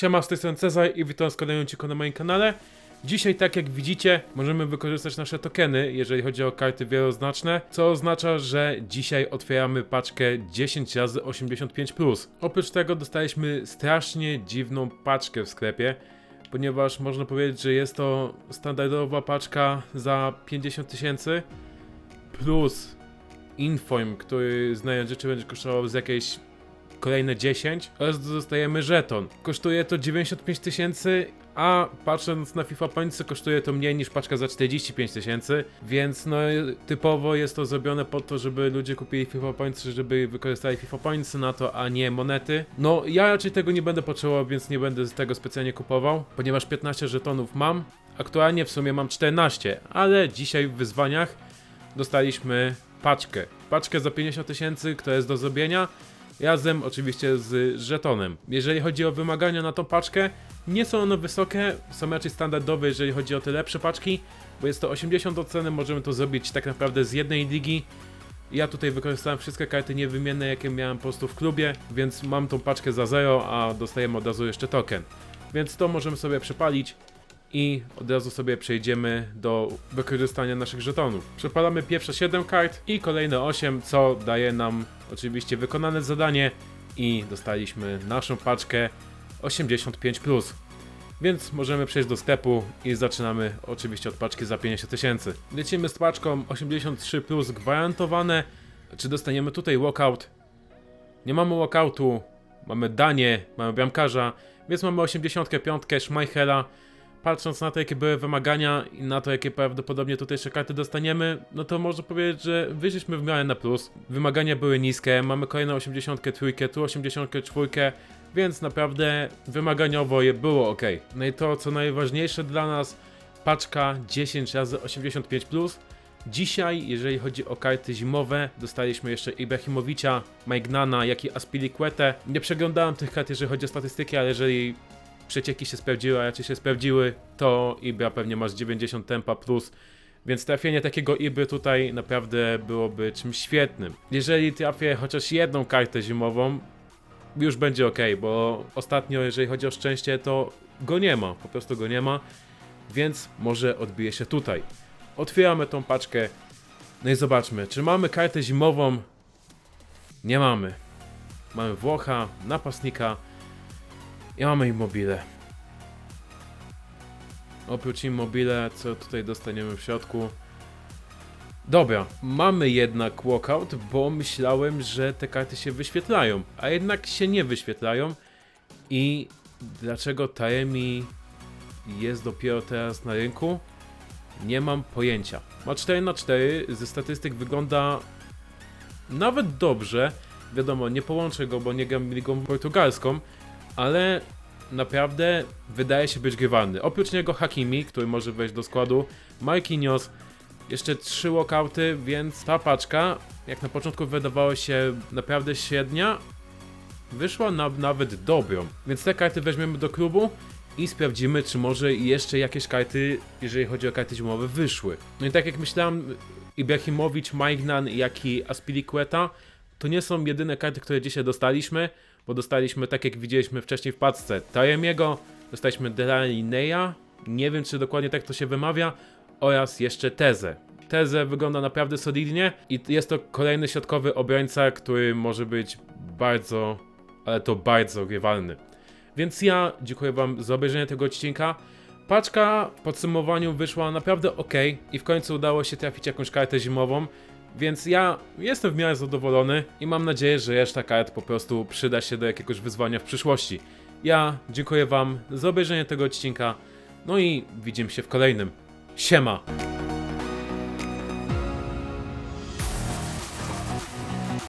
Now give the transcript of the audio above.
Siema, z tej strony Cezar i witam z kolejnym odcinku na moim kanale. Dzisiaj, tak jak widzicie, możemy wykorzystać nasze tokeny, jeżeli chodzi o karty wieloznaczne, co oznacza, że dzisiaj otwieramy paczkę 10 razy 85+. Oprócz tego dostaliśmy strasznie dziwną paczkę w sklepie, ponieważ można powiedzieć, że jest to standardowa paczka za 50 tysięcy plus inform, który znając rzeczy będzie kosztował z jakiejś kolejne 10 oraz dostajemy żeton. Kosztuje to 95 tysięcy, a patrząc na FIFA Points kosztuje to mniej niż paczka za 45 tysięcy, więc no typowo jest to zrobione po to, żeby ludzie kupili FIFA Points, żeby wykorzystali FIFA Points na to, a nie monety. No ja raczej tego nie będę potrzebował, więc nie będę tego specjalnie kupował, ponieważ 15 żetonów mam. Aktualnie w sumie mam 14, ale dzisiaj w wyzwaniach dostaliśmy paczkę. Paczkę za 50 tysięcy, która jest do zrobienia razem oczywiście z żetonem. Jeżeli chodzi o wymagania na tą paczkę, nie są one wysokie, są raczej standardowe, jeżeli chodzi o te lepsze paczki, bo jest to 80 oceny, możemy to zrobić tak naprawdę z jednej ligi. Ja tutaj wykorzystałem wszystkie karty niewymienne, jakie miałem po prostu w klubie, więc mam tą paczkę za zero, a dostajemy od razu jeszcze token. Więc to możemy sobie przepalić i od razu sobie przejdziemy do wykorzystania naszych żetonów. Przepalamy pierwsze 7 kart i kolejne 8, co daje nam oczywiście wykonane zadanie i dostaliśmy naszą paczkę 85+. Więc możemy przejść do sklepu i zaczynamy oczywiście od paczki za 50 tysięcy. Lecimy z paczką 83 plus gwarantowane. Czy dostaniemy tutaj walkout? Nie mamy walkoutu, mamy danie, mamy bramkarza, więc mamy 85 Schmeichela. Patrząc na to, jakie były wymagania i na to, jakie prawdopodobnie tutaj jeszcze karty dostaniemy, no to można powiedzieć, że wyszliśmy w miarę na plus. Wymagania były niskie, mamy kolejną 83, tu 84, więc naprawdę wymaganiowo je było ok. No i to, co najważniejsze dla nas, paczka 10 razy 85 plus. Dzisiaj, jeżeli chodzi o karty zimowe, dostaliśmy jeszcze Ibrahimowicza, Majgnana, jak i Aspilicuetę. Nie przeglądałem tych kart, jeżeli chodzi o statystyki, ale jeżeli przecieki się sprawdziły, a raczej się sprawdziły, to Ibra pewnie masz 90 tempa plus, więc trafienie takiego Ibry tutaj naprawdę byłoby czymś świetnym. Jeżeli trafię chociaż jedną kartę zimową, już będzie ok, bo ostatnio, jeżeli chodzi o szczęście, to go nie ma, po prostu go nie ma, więc może odbije się tutaj. Otwieramy tą paczkę, no i zobaczmy, czy mamy kartę zimową? Nie mamy. Mamy Włocha, napastnika, i mamy immobile. Oprócz immobile, co tutaj dostaniemy w środku? Dobra, mamy jednak walkout, bo myślałem, że te karty się wyświetlają, a jednak się nie wyświetlają. I dlaczego Taemi jest dopiero teraz na rynku? Nie mam pojęcia. Ma 4 na 4 ze statystyk wygląda nawet dobrze. Wiadomo, nie połączę go, bo nie gram ligą portugalską, ale naprawdę wydaje się być grywalny. Oprócz niego Hakimi, który może wejść do składu, Marquinhos, jeszcze trzy walkouty, więc ta paczka, jak na początku wydawało się naprawdę średnia, wyszła na nawet dobrą. Więc te karty weźmiemy do klubu i sprawdzimy, czy może jeszcze jakieś karty, jeżeli chodzi o karty zimowe, wyszły. No i tak jak myślałem, Ibrahimowicz, Maignan, jak i Aspilicueta to nie są jedyne karty, które dzisiaj dostaliśmy, bo dostaliśmy, tak jak widzieliśmy wcześniej w paczce, Tajemiego, dostaliśmy Delalineya, nie wiem czy dokładnie tak to się wymawia, oraz jeszcze Tezę. Tezę wygląda naprawdę solidnie i jest to kolejny środkowy obrońca, który może być bardzo, ale to bardzo grywalny. Więc ja dziękuję Wam za obejrzenie tego odcinka. Paczka w podsumowaniu wyszła naprawdę ok i w końcu udało się trafić jakąś kartę zimową. Więc ja jestem w miarę zadowolony i mam nadzieję, że reszta kart po prostu przyda się do jakiegoś wyzwania w przyszłości. Ja dziękuję Wam za obejrzenie tego odcinka, no i widzimy się w kolejnym. Siema!